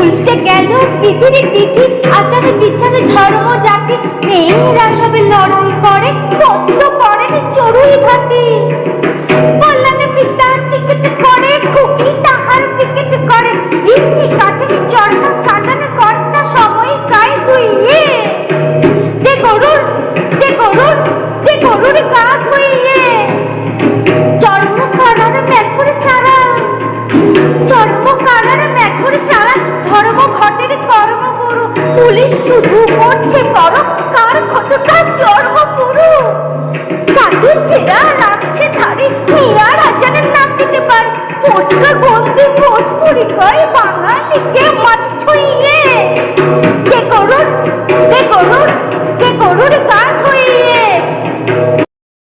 উল্টে গেল পৃথিবী পৃথি আচারে বিচারে ধর্ম জাতি। মেয়েরা সবে লড়াই করে, বন্ধ করেন চড়ুই ভাতি। সময় কায় এ, দে দে গরুর দে গরুর গা ধুইয়ে চর্ম কারার মেথর চারা ধর্ম ঘটের কর্ম গুরু পুলিশ শুধু করছে বড় কার কতটা চর্ম পুরু চাঁদের চেরা রাখছে ধারে, মিয়া রাজানের নাম দিতে পারে। পটকা গন্ধে ভোজপুরি কয় বাঙালিকে